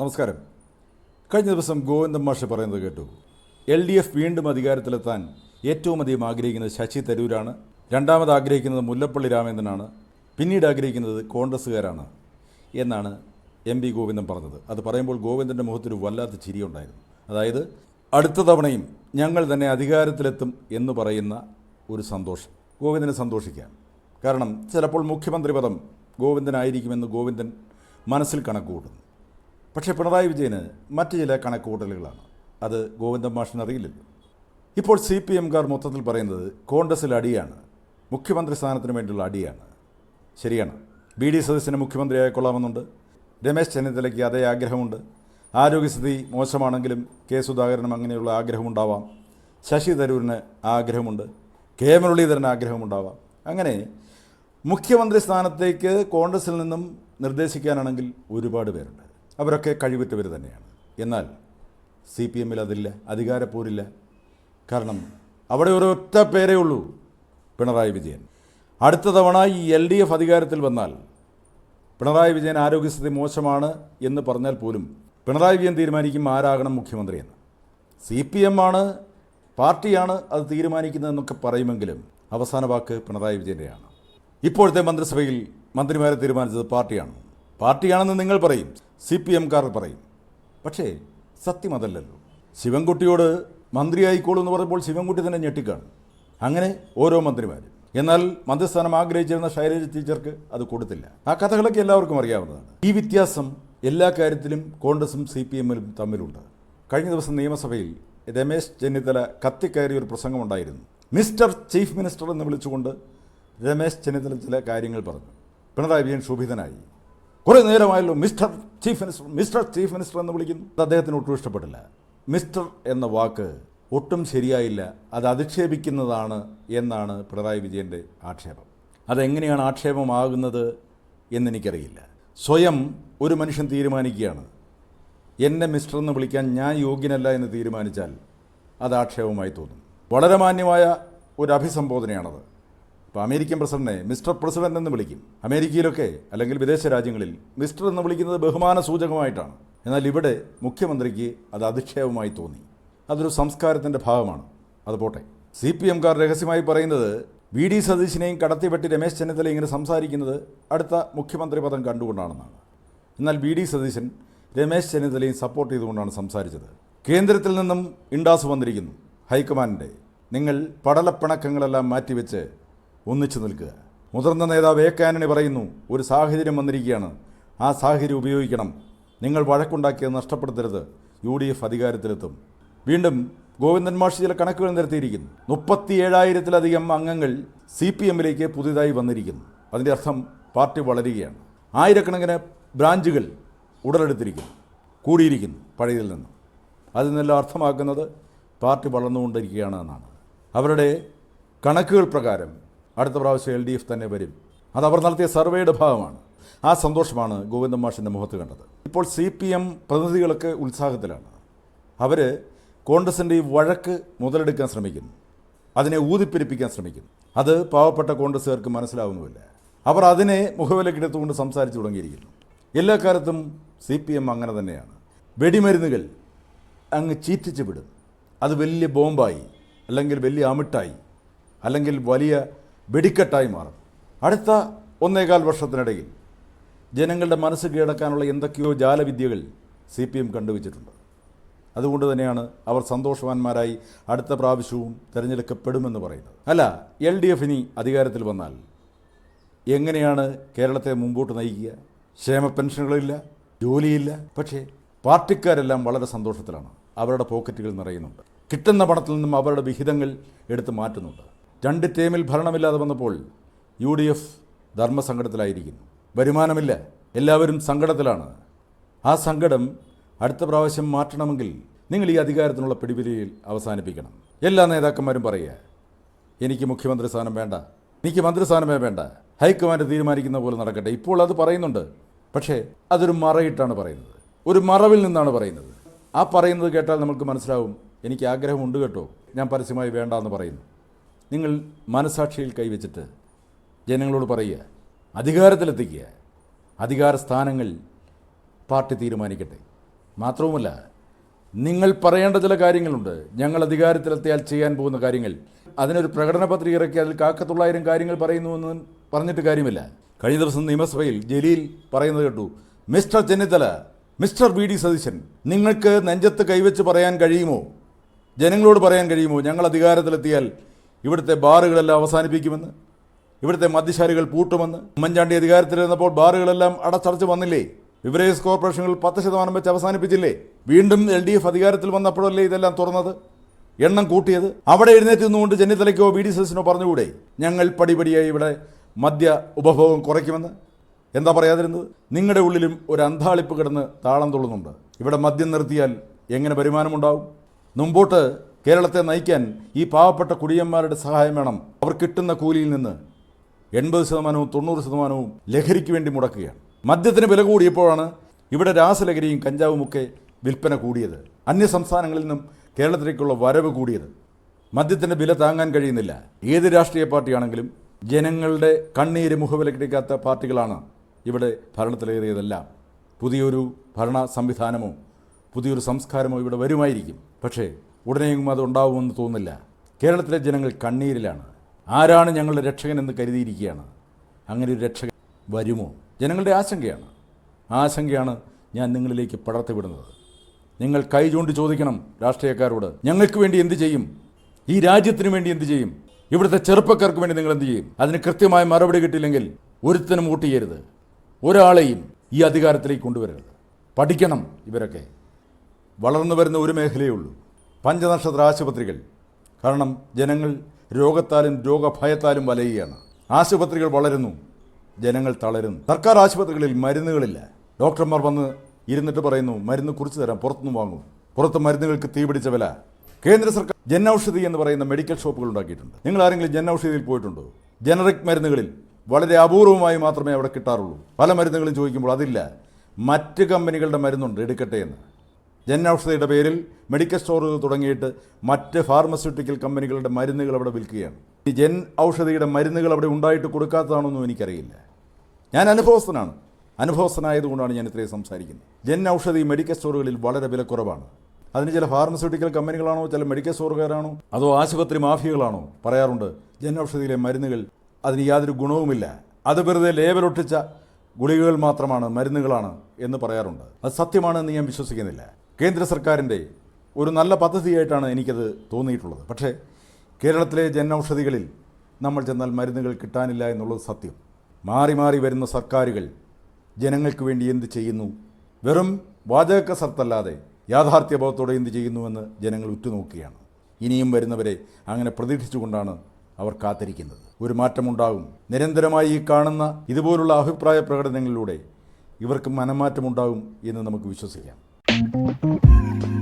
നമസ്കാരം. കഴിഞ്ഞ ദിവസം ഗോവിന്ദൻ മാഷ് പറയുന്നത് കേട്ടു. എൽ ഡി എഫ് വീണ്ടും അധികാരത്തിലെത്താൻ ഏറ്റവും അധികം ആഗ്രഹിക്കുന്നത് ശശി തരൂരാണ്. രണ്ടാമത് ആഗ്രഹിക്കുന്നത് മുല്ലപ്പള്ളി രാമേന്ദ്രനാണ്. പിന്നീട് ആഗ്രഹിക്കുന്നത് കോൺഗ്രസ്സുകാരാണ് എന്നാണ് എം പി ഗോവിന്ദൻ പറഞ്ഞത്. അത് പറയുമ്പോൾ ഗോവിന്ദന്റെ മുഖത്തൊരു വല്ലാത്ത ചിരിയുണ്ടായിരുന്നു അതായത് അടുത്ത തവണയും ഞങ്ങൾ തന്നെ അധികാരത്തിലെത്തും എന്ന് പറയുന്ന ഒരു സന്തോഷം. ഗോവിന്ദനെ സന്തോഷിക്കാം. കാരണം ചിലപ്പോൾ മുഖ്യമന്ത്രി പദം ഗോവിന്ദനായിരിക്കുമെന്ന് ഗോവിന്ദൻ മനസ്സിൽ കണക്ക് കൂട്ടുന്നു പക്ഷേ പിണറായി വിജയന് മറ്റ് ചില കണക്കുകൂട്ടലുകളാണ്. അത് ഗോവിന്ദൻ മാഷിന് അറിയില്ലല്ലോ. ഇപ്പോൾ സി പി എംകാർ മൊത്തത്തിൽ പറയുന്നത് കോൺഗ്രസിൽ അടിയാണ് മുഖ്യമന്ത്രി സ്ഥാനത്തിന് വേണ്ടിയുള്ള അടിയാണ്. ശരിയാണ്. ബി ഡി സതീശന് മുഖ്യമന്ത്രിയായി കൊള്ളാമെന്നുണ്ട്. രമേശ് ചെന്നിത്തലയ്ക്ക് അതേ ആഗ്രഹമുണ്ട്. ആരോഗ്യസ്ഥിതി മോശമാണെങ്കിലും കെ സുധാകരനും അങ്ങനെയുള്ള ആഗ്രഹമുണ്ടാവാം. ശശി തരൂരിന് ആഗ്രഹമുണ്ട്. കെ മുരളീധരന് ആഗ്രഹമുണ്ടാവാം. അങ്ങനെ മുഖ്യമന്ത്രി സ്ഥാനത്തേക്ക് കോൺഗ്രസിൽ നിന്നും നിർദ്ദേശിക്കാനാണെങ്കിൽ ഒരുപാട് പേരുണ്ട്. അവരൊക്കെ കഴിവുറ്റവർ തന്നെയാണ്. എന്നാൽ സി പി എമ്മിൽ അതില്ല അധികാരപ്പോരില്ല. കാരണം അവിടെ ഒരൊറ്റ പേരേ ഉള്ളൂ പിണറായി വിജയൻ. അടുത്ത തവണ ഈ എൽ ഡി എഫ് അധികാരത്തിൽ വന്നാൽ പിണറായി വിജയൻ ആരോഗ്യസ്ഥിതി മോശമാണ് എന്ന് പറഞ്ഞാൽ പോലും പിണറായി വിജയൻ തീരുമാനിക്കും ആരാകണം മുഖ്യമന്ത്രിയെന്ന്. സി പി എം ആണ് പാർട്ടിയാണ് അത് തീരുമാനിക്കുന്നതെന്നൊക്കെ പറയുമെങ്കിലും അവസാന വാക്ക് പിണറായി വിജയന്റെയാണ്. ഇപ്പോഴത്തെ മന്ത്രിസഭയിൽ മന്ത്രിമാരെ തീരുമാനിച്ചത് പാർട്ടിയാണ്. പാർട്ടിയാണെന്ന് നിങ്ങൾ പറയും. സി പി എംകാർ പറയും. പക്ഷേ സത്യം അതല്ലല്ലോ. ശിവൻകുട്ടിയോട് മന്ത്രിയായിക്കോളൂ എന്ന് പറയുമ്പോൾ ശിവൻകുട്ടി തന്നെ ഞെട്ടിക്കാണും. അങ്ങനെ ഓരോ മന്ത്രിമാരും. എന്നാൽ മന്ത്രിസ്ഥാനം ആഗ്രഹിച്ചിരുന്ന ശൈലജ ടീച്ചർക്ക് അത് കൊടുത്തില്ല. ആ കഥകളൊക്കെ എല്ലാവർക്കും അറിയാവുന്നതാണ്. ഈ വ്യത്യാസം എല്ലാ കാര്യത്തിലും കോൺഗ്രസും സി പി എമ്മിലും തമ്മിലുണ്ട്. കഴിഞ്ഞ ദിവസം നിയമസഭയിൽ രമേശ് ചെന്നിത്തല കത്തിക്കയറിയ ഒരു പ്രസംഗമുണ്ടായിരുന്നു. മിസ്റ്റർ ചീഫ് മിനിസ്റ്റർ എന്ന് വിളിച്ചുകൊണ്ട് രമേശ് ചെന്നിത്തല ചില കാര്യങ്ങൾ പറഞ്ഞു. പിണറായി വിജയൻ ശോഭിതനായി. കുറേ നേരമായല്ലോ mister chief minister mister chief minister എന്ന് വിളിക്കുന്നു. അത് അദ്ദേഹത്തിന് ഒട്ടും ഇഷ്ടപ്പെട്ടില്ല. മിസ്റ്റർ എന്ന വാക്ക് ഒട്ടും ശരിയായില്ല. അത് അധിക്ഷേപിക്കുന്നതാണ് എന്നാണ് പിണറായി വിജയന്റെ ആക്ഷേപം. അതെങ്ങനെയാണ് ആക്ഷേപമാകുന്നത് എന്നെനിക്കറിയില്ല. സ്വയം ഒരു മനുഷ്യൻ തീരുമാനിക്കുകയാണ്. എന്നെ മിസ്റ്റർ എന്ന് വിളിക്കാൻ ഞാൻ യോഗ്യനല്ല എന്ന് തീരുമാനിച്ചാൽ അത് ആക്ഷേപമായി തോന്നും. വളരെ മാന്യമായ ഒരു അഭിസംബോധനയാണത്. ഇപ്പോൾ അമേരിക്കൻ പ്രസിഡന്റിനെ മിസ്റ്റർ പ്രസിഡന്റ് എന്ന് വിളിക്കും. അമേരിക്കയിലൊക്കെ അല്ലെങ്കിൽ വിദേശ രാജ്യങ്ങളിൽ മിസ്റ്റർ എന്ന് വിളിക്കുന്നത് ബഹുമാന സൂചകമായിട്ടാണ്. എന്നാൽ ഇവിടെ മുഖ്യമന്ത്രിക്ക് അത് അധിക്ഷേപമായി തോന്നി. അതൊരു സംസ്കാരത്തിന്റെ ഭാഗമാണ്. അത് പോട്ടെ. സി പി എംകാർ രഹസ്യമായി പറയുന്നത് വി ഡി സതീശിനെയും കടത്തിവെട്ടി രമേശ് ചെന്നിത്തല ഇങ്ങനെ സംസാരിക്കുന്നത് അടുത്ത മുഖ്യമന്ത്രി പദം കണ്ടുകൊണ്ടാണെന്നാണ്. എന്നാൽ വി ഡി സതീശൻ രമേശ് ചെന്നിത്തലയും സപ്പോർട്ട് ചെയ്തുകൊണ്ടാണ് സംസാരിച്ചത്. കേന്ദ്രത്തിൽ നിന്നും ഇണ്ടാസ് വന്നിരിക്കുന്നു. ഹൈക്കമാൻഡിന്റെ നിങ്ങൾ പടലപ്പിണക്കങ്ങളെല്ലാം മാറ്റിവെച്ച് ഒന്നിച്ചു നിൽക്കുക മുതിർന്ന നേതാവ് എ. പറയുന്നു ഒരു സാഹചര്യം വന്നിരിക്കുകയാണ്. ആ സാഹചര്യം ഉപയോഗിക്കണം. നിങ്ങൾ വഴക്കുണ്ടാക്കിയത് നഷ്ടപ്പെടുത്തരുത്. യു ഡി എഫ് അധികാരത്തിലെത്തും. വീണ്ടും ഗോവിന്ദൻ മാഷ് ചില കണക്കുകൾ നിരത്തിയിരിക്കുന്നു. മുപ്പത്തി ഏഴായിരത്തിലധികം അംഗങ്ങൾ സി പി എമ്മിലേക്ക് പുതിയതായി വന്നിരിക്കുന്നു. അതിന്റെ അർത്ഥം പാർട്ടി വളരുകയാണ്. ആയിരക്കണക്കിന് ബ്രാഞ്ചുകൾ ഉടലെടുത്തിരിക്കുന്നു കൂടിയിരിക്കുന്നു പഴയതിൽ നിന്ന്. അതിൽ നിന്നെല്ലാം അർത്ഥമാക്കുന്നത് പാർട്ടി വളർന്നുകൊണ്ടിരിക്കുകയാണ് എന്നാണ്. അവരുടെ കണക്കുകൾ പ്രകാരം അടുത്ത പ്രാവശ്യം എൽ ഡി എഫ് തന്നെ വരും. അത് അവർ നടത്തിയ സർവേയുടെ ഭാഗമാണ്. ആ സന്തോഷമാണ് ഗോവിന്ദൻ മാഷിന്റെ മുഖത്ത് കണ്ടത്. ഇപ്പോൾ സി പി എം പ്രതിനിധികളൊക്കെ ഉത്സാഹത്തിലാണ്. അവർ കോൺഗ്രസിന്റെ ഈ വഴക്ക് മുതലെടുക്കാൻ ശ്രമിക്കുന്നു. അതിനെ ഊതിപ്പെരിപ്പിക്കാൻ ശ്രമിക്കുന്നു. അത് പാവപ്പെട്ട കോൺഗ്രസ്സുകാർക്ക് മനസ്സിലാവുന്നുമില്ല. അവർ അതിനെ മുഖവിലക്കെടുത്തുകൊണ്ട് സംസാരിച്ചു തുടങ്ങിയിരിക്കുന്നു. എല്ലാ കാലത്തും സി പി എം അങ്ങനെ തന്നെയാണ്. വെടിമരുന്നുകൾ അങ്ങ് ചീറ്റിച്ച് വിടും. അത് വലിയ ബോംബായി അല്ലെങ്കിൽ വലിയ അമിട്ടായി അല്ലെങ്കിൽ വലിയ വെടിക്കെട്ടായി മാറും. അടുത്ത ഒന്നേകാൽ വർഷത്തിനിടയിൽ ജനങ്ങളുടെ മനസ്സ് കീഴടക്കാനുള്ള എന്തൊക്കെയോ ജാലവിദ്യകൾ സി പി എം കണ്ടുവച്ചിട്ടുണ്ട്. അതുകൊണ്ട് തന്നെയാണ് അവർ സന്തോഷവാന്മാരായി അടുത്ത പ്രാവശ്യവും തിരഞ്ഞെടുക്കപ്പെടുമെന്ന് പറയുന്നത്. അല്ല എൽ ഡി എഫ് ഇനി അധികാരത്തിൽ വന്നാൽ എങ്ങനെയാണ് കേരളത്തെ മുമ്പോട്ട് നയിക്കുക? ക്ഷേമ പെൻഷനുകളില്ല ജോലിയില്ല. പക്ഷേ പാർട്ടിക്കാരെല്ലാം വളരെ സന്തോഷത്തിലാണ്. അവരുടെ പോക്കറ്റുകൾ നിറയുന്നുണ്ട്. കിട്ടുന്ന പണത്തിൽ നിന്നും അവരുടെ വിഹിതങ്ങൾ എടുത്ത് മാറ്റുന്നുണ്ട്. രണ്ട് ടേമിൽ ഭരണമില്ലാതെ വന്നപ്പോൾ യു ഡി എഫ് ധർമ്മസങ്കടത്തിലായിരിക്കുന്നു. വരുമാനമില്ല. എല്ലാവരും സങ്കടത്തിലാണ്. ആ സങ്കടം അടുത്ത പ്രാവശ്യം മാറ്റണമെങ്കിൽ നിങ്ങൾ ഈ അധികാരത്തിനുള്ള പിടിപിരിയിൽ അവസാനിപ്പിക്കണം. എല്ലാ നേതാക്കന്മാരും പറയുക എനിക്ക് മുഖ്യമന്ത്രി സ്ഥാനം വേണ്ട. എനിക്ക് മന്ത്രിസ്ഥാനമേ വേണ്ട. ഹൈക്കമാൻഡ് തീരുമാനിക്കുന്ന പോലെ നടക്കട്ടെ. ഇപ്പോൾ അത് പറയുന്നുണ്ട്. പക്ഷേ അതൊരു മറയിട്ടാണ് പറയുന്നത്. ഒരു മറവിൽ നിന്നാണ് പറയുന്നത്. ആ പറയുന്നത് കേട്ടാൽ നമുക്ക് മനസ്സിലാവും എനിക്ക് ആഗ്രഹമുണ്ട് കേട്ടോ. ഞാൻ പരസ്യമായി വേണ്ട എന്ന് പറയുന്നു. നിങ്ങൾ മനസാക്ഷിയിൽ കൈവച്ചിട്ട് ജനങ്ങളോട് പറയുക അധികാരത്തിലെത്തിക്കുക. അധികാര സ്ഥാനങ്ങൾ പാർട്ടി തീരുമാനിക്കട്ടെ. മാത്രവുമല്ല നിങ്ങൾ പറയേണ്ട ചില കാര്യങ്ങളുണ്ട്. ഞങ്ങൾ അധികാരത്തിലെത്തിയാൽ ചെയ്യാൻ പോകുന്ന കാര്യങ്ങൾ. അതിനൊരു പ്രകടന പത്രിക ഇറക്കി അതിൽ കാക്കത്തൊള്ളായിരം കാര്യങ്ങൾ പറയുന്നുവെന്ന് പറഞ്ഞിട്ട് കാര്യമില്ല. കഴിഞ്ഞ ദിവസം നിയമസഭയിൽ ജലീൽ പറയുന്നത് കേട്ടു mister Chennithala mister V D Satheesan നിങ്ങൾക്ക് നെഞ്ചത്ത് കൈവച്ച് പറയാൻ കഴിയുമോ? ജനങ്ങളോട് പറയാൻ കഴിയുമോ? ഞങ്ങൾ അധികാരത്തിലെത്തിയാൽ ഇവിടുത്തെ ബാറുകളെല്ലാം അവസാനിപ്പിക്കുമെന്ന് ഇവിടുത്തെ മദ്യശാലകൾ പൂട്ടുമെന്ന്. ഉമ്മൻചാണ്ടി അധികാരത്തിലിരുന്നപ്പോൾ ബാറുകളെല്ലാം അടച്ചടച്ച് വന്നില്ലേ? ബിവറേജ് കോർപ്പറേഷനുകൾ പത്ത് ശതമാനം വെച്ച് അവസാനിപ്പിച്ചില്ലേ? വീണ്ടും എൽ ഡി എഫ് അധികാരത്തിൽ വന്നപ്പോഴല്ലേ ഇതെല്ലാം തുറന്നത്? എണ്ണം കൂട്ടിയത് അവിടെ എഴുന്നേറ്റ് നിന്നുകൊണ്ട് ചെന്നിത്തലയ്ക്കോ ബി ഡി സസിനോ പറഞ്ഞുകൂടെ? ഞങ്ങൾ പടിപടിയായി ഇവിടെ മദ്യ ഉപഭോഗം കുറയ്ക്കുമെന്ന്. എന്താ പറയാതിരുന്നത്? നിങ്ങളുടെ ഉള്ളിലും ഒരു അന്താളിപ്പ് കിടന്ന് താളം തുള്ളുന്നുണ്ട്. ഇവിടെ മദ്യം നിർത്തിയാൽ എങ്ങനെ വരുമാനമുണ്ടാവും? മുമ്പോട്ട് കേരളത്തെ നയിക്കാൻ ഈ പാവപ്പെട്ട കുടിയന്മാരുടെ സഹായം വേണം. അവർ കിട്ടുന്ന കൂലിയിൽ നിന്ന് എൺപത് ശതമാനവും തൊണ്ണൂറ് ശതമാനവും ലഹരിക്ക് വേണ്ടി മുടക്കുകയാണ്. മദ്യത്തിന് വില കൂടിയപ്പോഴാണ് ഇവിടെ രാസലഹരിയും കഞ്ചാവുമൊക്കെ വിൽപ്പന കൂടിയത്. അന്യ സംസ്ഥാനങ്ങളിൽ നിന്നും കേരളത്തിലേക്കുള്ള വരവ് കൂടിയത്. മദ്യത്തിന്റെ വില താങ്ങാൻ കഴിയുന്നില്ല. ഏത് രാഷ്ട്രീയ പാർട്ടിയാണെങ്കിലും ജനങ്ങളുടെ കണ്ണീര് മുഖവിലക്കെടുക്കാത്ത പാർട്ടികളാണ് ഇവിടെ ഭരണത്തിലേറിയതെല്ലാം. പുതിയൊരു ഭരണ സംവിധാനമോ പുതിയൊരു സംസ്കാരമോ ഇവിടെ വരുമായിരിക്കും. പക്ഷേ ഉടനെയും അത് ഉണ്ടാവുമെന്ന് കേരളത്തിലെ ജനങ്ങൾ കണ്ണീരിലാണ്. ആരാണ് ഞങ്ങളുടെ രക്ഷകനെന്ന് കരുതിയിരിക്കുകയാണ്. അങ്ങനെ ഒരു രക്ഷകൻ വരുമോ? ജനങ്ങളുടെ ആശങ്കയാണ്. ആശങ്കയാണ് ഞാൻ നിങ്ങളിലേക്ക് പടർത്തിവിടുന്നത് നിങ്ങൾ കൈ ചൂണ്ടി ചോദിക്കണം രാഷ്ട്രീയക്കാരോട്. ഞങ്ങൾക്ക് വേണ്ടി എന്ത് ചെയ്യും? ഈ രാജ്യത്തിന് വേണ്ടി എന്ത് ചെയ്യും? ഇവിടുത്തെ ചെറുപ്പക്കാർക്ക് വേണ്ടി നിങ്ങൾ എന്ത് ചെയ്യും? അതിന് കൃത്യമായ മറുപടി കിട്ടിയില്ലെങ്കിൽ ഒരുത്തനും വോട്ട് ചെയ്യരുത് ഒരാളെയും ഈ അധികാരത്തിലേക്ക് കൊണ്ടുവരരുത്. പഠിക്കണം ഇവരൊക്കെ. വളർന്നു വരുന്ന ഒരു മേഖലയേ ഉള്ളൂ. പഞ്ചനക്ഷത്ര ആശുപത്രികൾ കാരണം ജനങ്ങൾ രോഗത്താലും രോഗഭയത്താലും വലയുകയാണ്. ആശുപത്രികൾ വളരുന്നു ജനങ്ങൾ തളരുന്നു. സർക്കാർ ആശുപത്രികളിൽ മരുന്നുകളില്ല. ഡോക്ടർമാർ വന്ന് ഇരുന്നിട്ട് പറയുന്നു മരുന്ന് കുറിച്ച് തരാം പുറത്തുനിന്ന് വാങ്ങും. പുറത്ത് മരുന്നുകൾക്ക് തീപിടിച്ച വില. കേന്ദ്ര സർക്കാർ ജനൌഷധി എന്ന് പറയുന്ന മെഡിക്കൽ ഷോപ്പുകൾ ഉണ്ടാക്കിയിട്ടുണ്ട്. നിങ്ങൾ ആരെങ്കിലും ജനൌഷധിയിൽ പോയിട്ടുണ്ടോ? ജനറിക് മരുന്നുകളിൽ വളരെ അപൂർവമായി മാത്രമേ അവിടെ കിട്ടാറുള്ളൂ. പല മരുന്നുകളും ചോദിക്കുമ്പോൾ അതില്ല. മറ്റ് കമ്പനികളുടെ മരുന്നുണ്ട് എടുക്കട്ടെ എന്ന്. ജൻ ഔഷധിയുടെ പേരിൽ മെഡിക്കൽ സ്റ്റോറുകൾ തുടങ്ങിയിട്ട് മറ്റ് ഫാർമസ്യൂട്ടിക്കൽ കമ്പനികളുടെ മരുന്നുകൾ അവിടെ വിൽക്കുകയാണ്. ഈ ജൻ ഔഷധിയുടെ മരുന്നുകൾ അവിടെ ഉണ്ടായിട്ട് കൊടുക്കാത്തതാണെന്നും എനിക്കറിയില്ല. ഞാൻ അനുഭവസ്ഥനാണ്. അനുഭവസ്ഥനായതുകൊണ്ടാണ് ഞാൻ ഇത്രയും സംസാരിക്കുന്നത്. ജൻ ഔഷധി മെഡിക്കൽ സ്റ്റോറുകളിൽ വളരെ വിലക്കുറവാണ് അതിന് ചില ഫാർമസ്യൂട്ടിക്കൽ കമ്പനികളാണോ ചില മെഡിക്കൽ സ്റ്റോറുകാരാണോ അതോ ആശുപത്രി മാഫിയകളാണോ പറയാറുണ്ട് ജൻ ഔഷധിയിലെ മരുന്നുകൾ അതിന് യാതൊരു ഗുണവുമില്ല. അത് വെറുതെ ലേബലൊട്ടിച്ച ഗുളികകൾ മാത്രമാണ് മരുന്നുകളാണ് എന്ന് പറയാറുണ്ട്. അത് സത്യമാണെന്ന് ഞാൻ വിശ്വസിക്കുന്നില്ല. കേന്ദ്ര സർക്കാരിന്റെ ഒരു നല്ല പദ്ധതിയായിട്ടാണ് എനിക്കത് തോന്നിയിട്ടുള്ളത്. പക്ഷേ കേരളത്തിലെ ജൻ ഔഷധികളിൽ നമ്മൾ ചെന്നാൽ മരുന്നുകൾ കിട്ടാനില്ല എന്നുള്ളത് സത്യം. മാറി മാറി വരുന്ന സർക്കാരുകൾ ജനങ്ങൾക്ക് വേണ്ടി എന്ത് ചെയ്യുന്നു? വെറും വാചക കസർത്തല്ലാതെ യാഥാർത്ഥ്യബോധത്തോടെ എന്ത് ചെയ്യുന്നുവെന്ന് ജനങ്ങൾ ഉറ്റുനോക്കുകയാണ്. ഇനിയും വരുന്നവരെ അങ്ങനെ പ്രതീക്ഷിച്ചുകൊണ്ടാണ് അവർ കാത്തിരിക്കുന്നത്. ഒരു മാറ്റമുണ്ടാകും. നിരന്തരമായി ഈ കാണുന്ന ഇതുപോലുള്ള അഭിപ്രായ പ്രകടനങ്ങളിലൂടെ ഇവർക്ക് മനമാറ്റമുണ്ടാകും എന്ന് നമുക്ക് വിശ്വസിക്കാം. Mm-hmm.